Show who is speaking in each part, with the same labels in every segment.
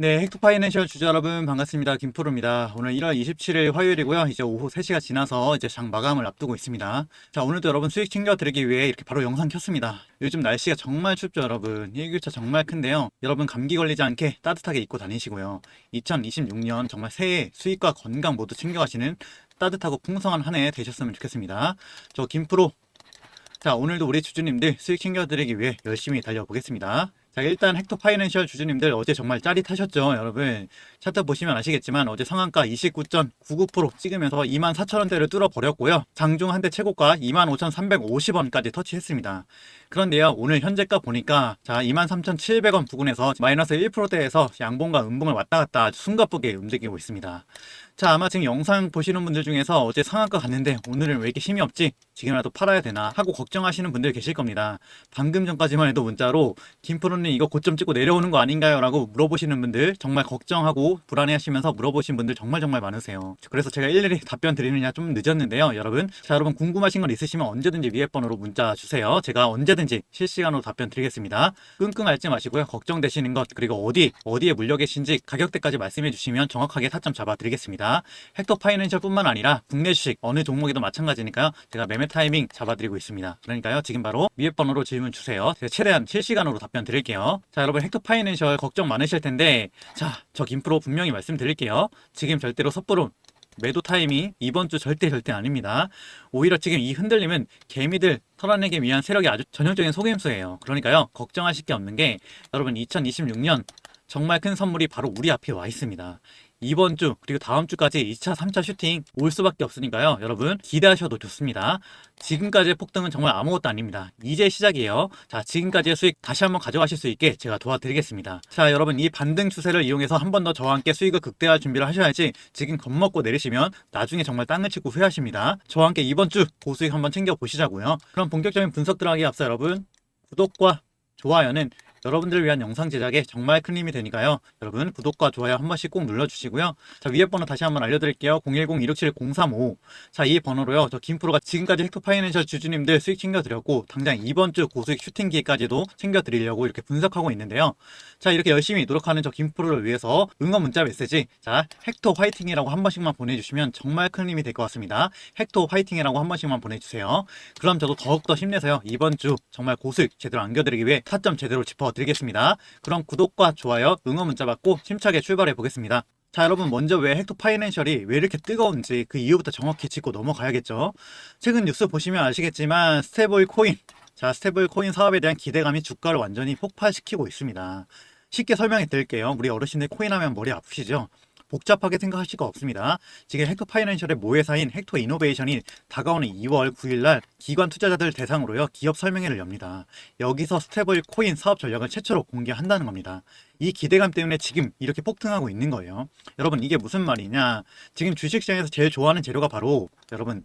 Speaker 1: 네, 헥토 파이낸셜 주주 여러분 반갑습니다. 김프로입니다. 오늘 1월 27일 화요일이고요. 이제 오후 3시가 지나서 이제 장 마감을 앞두고 있습니다. 자, 오늘도 여러분 수익 챙겨드리기 위해 이렇게 바로 영상 켰습니다. 요즘 날씨가 정말 춥죠, 여러분. 일교차 정말 큰데요. 여러분 감기 걸리지 않게 따뜻하게 입고 다니시고요. 2026년 정말 새해 수익과 건강 모두 챙겨가시는 따뜻하고 풍성한 한 해 되셨으면 좋겠습니다. 저 김프로 자, 오늘도 우리 주주님들 수익 챙겨드리기 위해 열심히 달려보겠습니다. 자, 일단 헥토 파이낸셜 주주님들 어제 정말 짜릿하셨죠, 여러분. 차트 보시면 아시겠지만 어제 상한가 29.99% 찍으면서 24,000원대를 뚫어버렸고요. 장중 한대 최고가 25,350원까지 터치했습니다. 그런데요, 오늘 현재가 보니까 자, 23,700원 부근에서 마이너스 1%대에서 양봉과 음봉을 왔다 갔다 아주 숨가쁘게 움직이고 있습니다. 자, 아마 지금 영상 보시는 분들 중에서 어제 상한가 갔는데 오늘은 왜 이렇게 힘이 없지? 지금이라도 팔아야 되나? 하고 걱정하시는 분들 계실 겁니다. 방금 전까지만 해도 문자로 김프로님 이거 고점 찍고 내려오는 거 아닌가요? 라고 물어보시는 분들 정말 걱정하고 불안해 하시면서 물어보신 분들 정말 정말 많으세요. 그래서 제가 일일이 답변 드리느냐 좀 늦었는데요, 여러분. 자, 여러분 궁금하신 건 있으시면 언제든지 위에 번호로 문자 주세요. 제가 언제 든지 실시간으로 답변 드리겠습니다. 끙끙 앓지 마시고요. 걱정되시는 것 그리고 어디 어디에 물려 계신지 가격대까지 말씀해 주시면 정확하게 타점 잡아 드리겠습니다. 헥토 파이낸셜뿐만 아니라 국내 주식 어느 종목에도 마찬가지니까요. 제가 매매 타이밍 잡아 드리고 있습니다. 그러니까요. 지금 바로 위에 번호로 질문 주세요. 제가 최대한 실시간으로 답변 드릴게요. 자, 여러분 헥토 파이낸셜 걱정 많으실 텐데 자, 저 김프로 분명히 말씀드릴게요. 지금 절대로 섣부로 매도 타이밍 이번 주 절대 절대 아닙니다. 오히려 지금 이 흔들림은 개미들 털어내기 위한 세력이 아주 전형적인 속임수예요. 그러니까요. 걱정하실 게 없는 게 여러분 2026년 정말 큰 선물이 바로 우리 앞에 와 있습니다. 이번 주 그리고 다음 주까지 2차, 3차 슈팅 올 수밖에 없으니까요. 여러분 기대하셔도 좋습니다. 지금까지의 폭등은 정말 아무것도 아닙니다. 이제 시작이에요. 자, 지금까지의 수익 다시 한번 가져가실 수 있게 제가 도와드리겠습니다. 자, 여러분 이 반등 추세를 이용해서 한 번 더 저와 함께 수익을 극대화할 준비를 하셔야지 지금 겁먹고 내리시면 나중에 정말 땅을 치고 후회하십니다. 저와 함께 이번 주 고수익 한번 챙겨 보시자고요. 그럼 본격적인 분석 들어가기 앞서 여러분 구독과 좋아요는 여러분들을 위한 영상 제작에 정말 큰 힘이 되니까요. 여러분 구독과 좋아요 한 번씩 꼭 눌러주시고요. 자 위에 번호 다시 한번 알려드릴게요. 010-267-035. 자이 번호로요. 저 김프로가 지금까지 헥토 파이낸셜 주주님들 수익 챙겨드렸고 당장 이번 주 고수익 슈팅 기회까지도 챙겨드리려고 이렇게 분석하고 있는데요. 자 이렇게 열심히 노력하는 저 김프로를 위해서 응원 문자 메시지 자 헥토 화이팅이라고 한 번씩만 보내주시면 정말 큰 힘이 될 것 같습니다. 헥토 화이팅이라고 한 번씩만 보내주세요. 그럼 저도 더욱더 힘내서요. 이번 주 정말 고수익 제대로 안겨드리기 위해 타점 제대로 짚어 드리겠습니다. 그럼 구독과 좋아요, 응원 문자 받고 힘차게 출발해 보겠습니다. 자 여러분 먼저 왜 헥토 파이낸셜이 왜 이렇게 뜨거운지 그 이유부터 정확히 짚고 넘어가야겠죠. 최근 뉴스 보시면 아시겠지만 스테이블 코인 자 스테이블 코인 사업에 대한 기대감이 주가를 완전히 폭발시키고 있습니다. 쉽게 설명해 드릴게요. 우리 어르신들 코인 하면 머리 아프시죠? 복잡하게 생각하실 거 없습니다. 지금 헥토 파이낸셜의 모회사인 헥토 이노베이션이 다가오는 2월 9일 날 기관 투자자들 대상으로요 기업 설명회를 엽니다. 여기서 스테이블 코인 사업 전략을 최초로 공개한다는 겁니다. 이 기대감 때문에 지금 이렇게 폭등하고 있는 거예요. 여러분 이게 무슨 말이냐? 지금 주식시장에서 제일 좋아하는 재료가 바로 여러분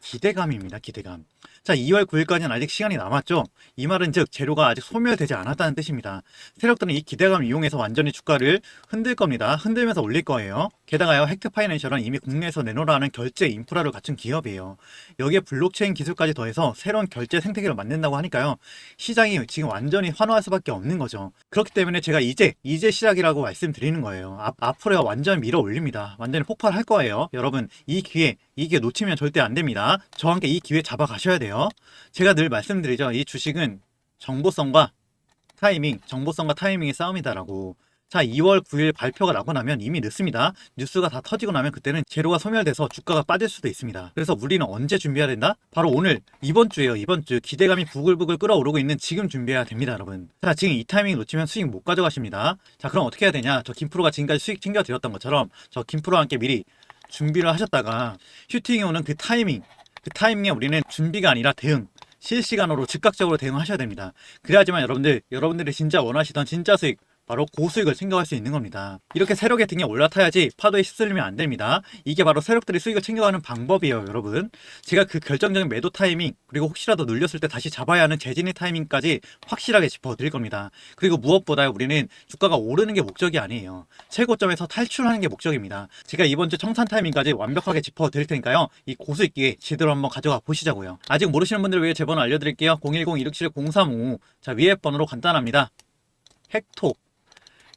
Speaker 1: 기대감입니다. 기대감. 자, 2월 9일까지는 아직 시간이 남았죠. 이 말은 즉 재료가 아직 소멸되지 않았다는 뜻입니다. 세력들은 이 기대감을 이용해서 완전히 주가를 흔들 겁니다. 흔들면서 올릴 거예요. 게다가요, 헥트 파이낸셜은 이미 국내에서 내놓으라는 결제 인프라를 갖춘 기업이에요. 여기에 블록체인 기술까지 더해서 새로운 결제 생태계를 만든다고 하니까요. 시장이 지금 완전히 환호할 수밖에 없는 거죠. 그렇기 때문에 제가 이제 이제 시작이라고 말씀드리는 거예요. 앞, 앞으로야 완전 밀어 올립니다. 완전히 폭발할 거예요. 여러분 이 기회 이 기회 놓치면 절대 안 됩니다. 저와 함께 이 기회 잡아 가셔야 돼요. 제가 늘 말씀드리죠. 이 주식은 정보성과 타이밍, 정보성과 타이밍의 싸움이다라고. 자, 2월 9일 발표가 나고 나면 이미 늦습니다. 뉴스가 다 터지고 나면 그때는 재료가 소멸돼서 주가가 빠질 수도 있습니다. 그래서 우리는 언제 준비해야 된다? 바로 오늘, 이번 주에요, 이번 주. 기대감이 부글부글 끓어오르고 있는 지금 준비해야 됩니다, 여러분. 자, 지금 이 타이밍 놓치면 수익 못 가져가십니다. 자, 그럼 어떻게 해야 되냐? 저 김프로가 지금까지 수익 챙겨드렸던 것처럼 저 김프로와 함께 미리 준비를 하셨다가 슈팅이 오는 그 타이밍, 그 타이밍에 우리는 준비가 아니라 대응, 실시간으로 즉각적으로 대응하셔야 됩니다. 그래야지만 여러분들, 여러분들이 진짜 원하시던 진짜 수익, 바로 고수익을 챙겨갈 수 있는 겁니다. 이렇게 세력의 등에 올라타야지 파도에 휩쓸리면 안 됩니다. 이게 바로 세력들이 수익을 챙겨가는 방법이에요, 여러분. 제가 그 결정적인 매도 타이밍, 그리고 혹시라도 눌렸을 때 다시 잡아야 하는 재진의 타이밍까지 확실하게 짚어드릴 겁니다. 그리고 무엇보다 우리는 주가가 오르는 게 목적이 아니에요. 최고점에서 탈출하는 게 목적입니다. 제가 이번 주 청산 타이밍까지 완벽하게 짚어드릴 테니까요. 이 고수익 기회 제대로 한번 가져가 보시자고요. 아직 모르시는 분들 위해 제 번호 알려드릴게요. 010-267-0355. 자, 위에 번호로 간단합니다. 헥토.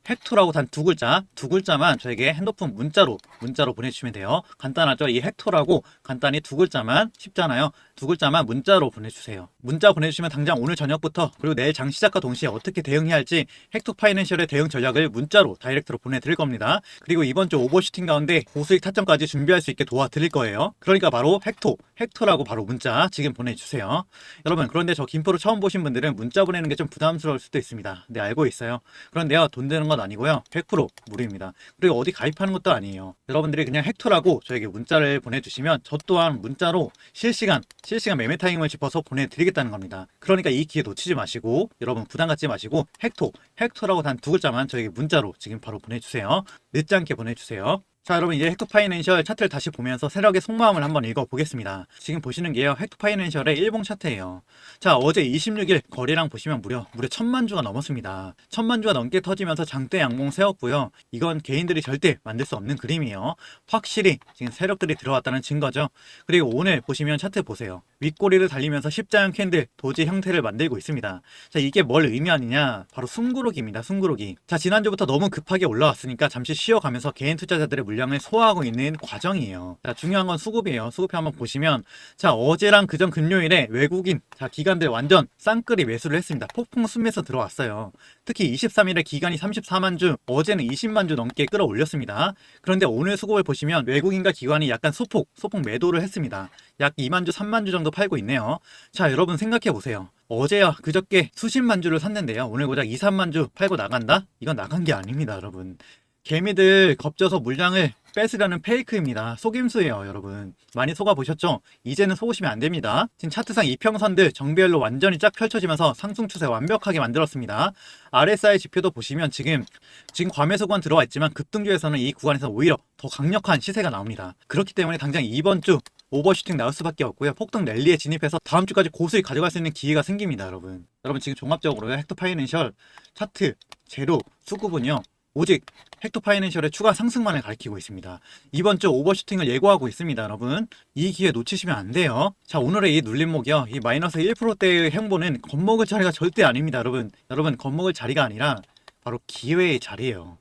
Speaker 1: 헥토라고 단 두 글자, 두 글자만 저에게 핸드폰 문자로 문자로 보내주시면 돼요. 간단하죠? 이 헥토라고 간단히 두 글자만 쉽잖아요. 두 글자만 문자로 보내주세요. 문자 보내주시면 당장 오늘 저녁부터 그리고 내일 장 시작과 동시에 어떻게 대응해야 할지 헥토 파이낸셜의 대응 전략을 문자로 다이렉트로 보내드릴 겁니다. 그리고 이번 주 오버슈팅 가운데 고수익 타점까지 준비할 수 있게 도와드릴 거예요. 그러니까 바로 헥토, 헥토라고 바로 문자 지금 보내주세요. 여러분 그런데 저 김포로 처음 보신 분들은 문자 보내는 게 좀 부담스러울 수도 있습니다. 네 알고 있어요. 그런데요 돈 드는 건 아니고요 100% 무료입니다. 그리고 어디 가입하는 것도 아니에요. 여러분들이 그냥 헥토라고 저에게 문자를 보내주시면 저 또한 문자로 실시간 실시간 매매 타임을 짚어서 보내드리겠다는 겁니다. 그러니까 이 기회 놓치지 마시고 여러분 부담 갖지 마시고 헥토 헥토라고 단 두 글자만 저에게 문자로 지금 바로 보내주세요. 늦지 않게 보내주세요. 자 여러분 이제 헥토 파이낸셜 차트를 다시 보면서 세력의 속마음을 한번 읽어보겠습니다. 지금 보시는 게요 헥토 파이낸셜의 일봉 차트예요. 자 어제 26일 거래량 보시면 무려 무려 천만 주가 넘었습니다. 천만 주가 넘게 터지면서 장대 양봉 세웠고요. 이건 개인들이 절대 만들 수 없는 그림이에요. 확실히 지금 세력들이 들어왔다는 증거죠. 그리고 오늘 보시면 차트 보세요. 윗꼬리를 달리면서 십자형 캔들 도지 형태를 만들고 있습니다. 자 이게 뭘 의미하느냐? 바로 숨구르기입니다. 숨구르기. 자 지난주부터 너무 급하게 올라왔으니까 잠시 쉬어가면서 개인 투자자들의 물량을 소화하고 있는 과정이에요. 자 중요한 건 수급이에요. 수급표 한번 보시면 자 어제랑 그전 금요일에 외국인 자 기관들 완전 쌍끌이 매수를 했습니다. 폭풍 순매수 들어왔어요. 특히 23일에 기간이 34만 주, 어제는 20만 주 넘게 끌어올렸습니다. 그런데 오늘 수급을 보시면 외국인과 기관이 약간 소폭, 소폭 매도를 했습니다. 약 2만 주, 3만 주 정도 팔고 있네요. 자, 여러분 생각해 보세요. 어제야 그저께 수십만 주를 샀는데요. 오늘 고작 2, 3만 주 팔고 나간다? 이건 나간 게 아닙니다, 여러분. 개미들 겁져서 물량을 뺏으려는 페이크입니다. 속임수예요, 여러분. 많이 속아보셨죠? 이제는 속으시면 안 됩니다. 지금 차트상 이평선들 정배열로 완전히 쫙 펼쳐지면서 상승 추세 완벽하게 만들었습니다. RSI 지표도 보시면 지금 지금 과매수 구간 들어와 있지만 급등주에서는 이 구간에서 오히려 더 강력한 시세가 나옵니다. 그렇기 때문에 당장 이번 주 오버슈팅 나올 수밖에 없고요. 폭등 랠리에 진입해서 다음 주까지 고수익 가져갈 수 있는 기회가 생깁니다, 여러분. 여러분 지금 종합적으로 헥토 파이낸셜 차트 제로 수급은요. 오직 헥토 파이낸셜의 추가 상승만을 가리키고 있습니다. 이번 주 오버슈팅을 예고하고 있습니다, 여러분. 이 기회 놓치시면 안 돼요. 자, 오늘의 이 눌림목이요. 이 마이너스 1%대의 행보는 겁먹을 자리가 절대 아닙니다, 여러분. 여러분, 겁먹을 자리가 아니라 바로 기회의 자리예요.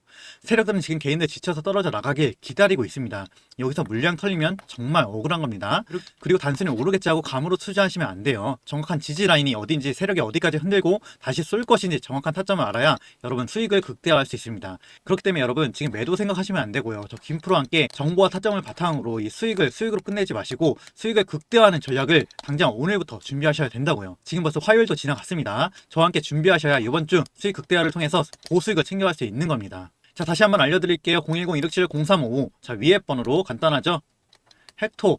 Speaker 1: 세력들은 지금 개인들 지쳐서 떨어져 나가길 기다리고 있습니다. 여기서 물량 털리면 정말 억울한 겁니다. 그리고 단순히 오르겠지 하고 감으로 투자하시면 안 돼요. 정확한 지지 라인이 어딘지 세력이 어디까지 흔들고 다시 쏠 것인지 정확한 타점을 알아야 여러분 수익을 극대화할 수 있습니다. 그렇기 때문에 여러분 지금 매도 생각하시면 안 되고요. 저 김프로와 함께 정보와 타점을 바탕으로 이 수익을 수익으로 끝내지 마시고 수익을 극대화하는 전략을 당장 오늘부터 준비하셔야 된다고요. 지금 벌써 화요일도 지나갔습니다. 저와 함께 준비하셔야 이번 주 수익 극대화를 통해서 고수익을 챙겨갈 수 있는 겁니다. 자, 다시 한번 알려드릴게요. 010-267-0355. 자, 위에 번호로 간단하죠? 헥토.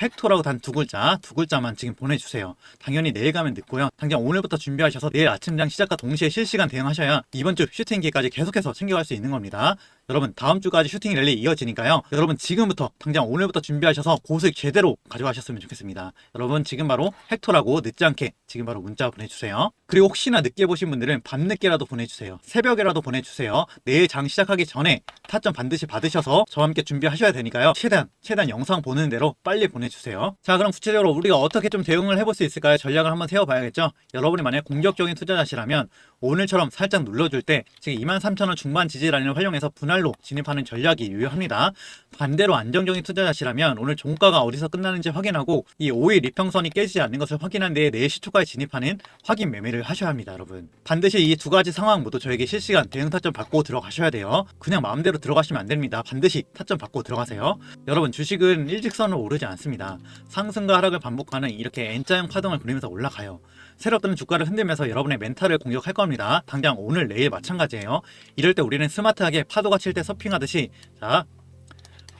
Speaker 1: 헥토라고 단 두 글자, 두 글자만 지금 보내주세요. 당연히 내일 가면 늦고요. 당장 오늘부터 준비하셔서 내일 아침장 시작과 동시에 실시간 대응하셔야 이번 주 슈팅기까지 계속해서 챙겨갈 수 있는 겁니다. 여러분 다음 주까지 슈팅 랠리 이어지니까요. 여러분 지금부터 당장 오늘부터 준비하셔서 고수익 제대로 가져가셨으면 좋겠습니다. 여러분 지금 바로 헥토라고 늦지 않게 지금 바로 문자 보내주세요. 그리고 혹시나 늦게 보신 분들은 밤늦게라도 보내주세요. 새벽에라도 보내주세요. 내일 장 시작하기 전에 타점 반드시 받으셔서 저와 함께 준비하셔야 되니까요. 최대한 최대한 영상 보는 대로 빨리 보내주세요. 자 그럼 구체적으로 우리가 어떻게 좀 대응을 해볼 수 있을까요? 전략을 한번 세워봐야겠죠. 여러분이 만약 공격적인 투자자시라면 오늘처럼 살짝 눌러줄 때 지금 23,000원 중반 지지 라인을 활용해서 분할 로 진입하는 전략이 유효합니다. 반대로 안정적인 투자자시라면 오늘 종가가 어디서 끝나는지 확인하고 이 5일 이평선이 깨지지 않는 것을 확인한 뒤에 내일 시초가에 진입하는 확인 매매를 하셔야 합니다, 여러분. 반드시 이 두 가지 상황 모두 저에게 실시간 대응 타점 받고 들어가셔야 돼요. 그냥 마음대로 들어가시면 안 됩니다. 반드시 타점 받고 들어가세요. 여러분 주식은 일직선으로 오르지 않습니다. 상승과 하락을 반복하는 이렇게 N자형 파동을 부리면서 올라가요. 세력들은 주가를 흔들면서 여러분의 멘탈을 공격할 겁니다. 당장 오늘 내일 마찬가지예요. 이럴 때 우리는 스마트하게 파도가 칠 때 서핑하듯이 자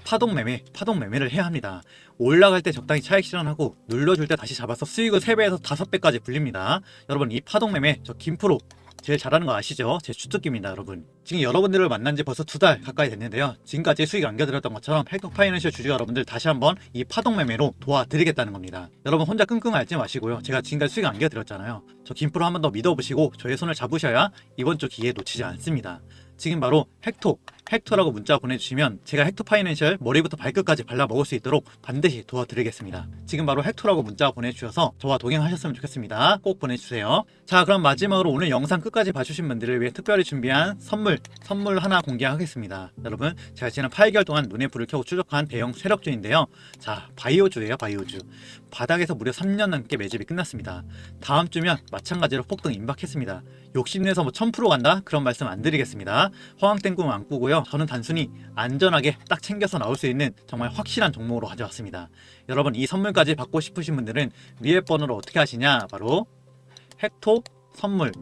Speaker 1: 파동 매매, 파동 매매를 해야 합니다. 올라갈 때 적당히 차익 실현하고 눌러줄 때 다시 잡아서 수익을 3배에서 5배까지 불립니다. 여러분 이 파동 매매 저 김프로 제일 잘하는 거 아시죠? 제 주특기입니다, 여러분. 지금 여러분들을 만난 지 벌써 두 달 가까이 됐는데요. 지금까지 수익 안겨드렸던 것처럼 헬터 파이낸셜 주주 여러분들 다시 한번 이 파동 매매로 도와드리겠다는 겁니다. 여러분 혼자 끙끙 앓지 마시고요. 제가 지금까지 수익 안겨드렸잖아요. 저 김프로 한 번 더 믿어보시고 저의 손을 잡으셔야 이번 주 기회 놓치지 않습니다. 지금 바로 헥토, 헥토라고 문자 보내주시면 제가 헥토 파이낸셜 머리부터 발끝까지 발라 먹을 수 있도록 반드시 도와드리겠습니다. 지금 바로 헥토라고 문자 보내주셔서 저와 동행하셨으면 좋겠습니다. 꼭 보내주세요. 자 그럼 마지막으로 오늘 영상 끝까지 봐주신 분들을 위해 특별히 준비한 선물 선물 하나 공개하겠습니다. 여러분 제가 지난 8개월 동안 눈에 불을 켜고 추적한 대형 세력주인데요. 자 바이오주예요 바이오주. 바닥에서 무려 3년 넘게 매집이 끝났습니다. 다음 주면 마찬가지로 폭등 임박했습니다. 욕심내서 뭐 1000% 간다? 그런 말씀 안 드리겠습니다. 허황된 꿈 안 꾸고 요. 저는 단순히 안전하게 딱 챙겨서 나올 수 있는 정말 확실한 종목으로 가져왔습니다. 여러분 이 선물까지 받고 싶으신 분들은 위에 번호로 어떻게 하시냐? 바로 헥토 선물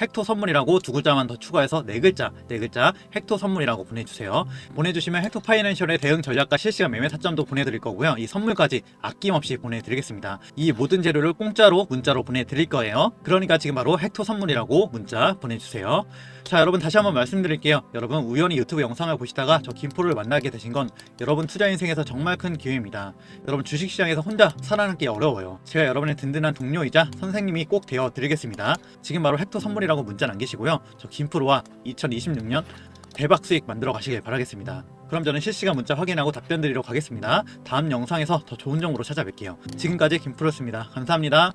Speaker 1: 헥토 선물이라고 두 글자만 더 추가해서 네 글자, 네 글자 헥토 선물이라고 보내주세요. 보내주시면 헥토 파이낸셜의 대응 전략과 실시간 매매 타점도 보내드릴 거고요. 이 선물까지 아낌없이 보내드리겠습니다. 이 모든 재료를 공짜로 문자로 보내드릴 거예요. 그러니까 지금 바로 헥토 선물이라고 문자 보내주세요. 자 여러분 다시 한번 말씀드릴게요. 여러분 우연히 유튜브 영상을 보시다가 저 김포를 만나게 되신 건 여러분 투자 인생에서 정말 큰 기회입니다. 여러분 주식시장에서 혼자 살아남기 어려워요. 제가 여러분의 든든한 동료이자 선생님이 꼭 되어 드리겠습니다. 지금 바로 헥토 선물이라고 문자 남기시고요. 저 김프로와 2026년 대박 수익 만들어 가시길 바라겠습니다. 그럼 저는 실시간 문자 확인하고 답변 드리러 가겠습니다. 다음 영상에서 더 좋은 정보로 찾아뵐게요. 지금까지 김프로였습니다. 감사합니다.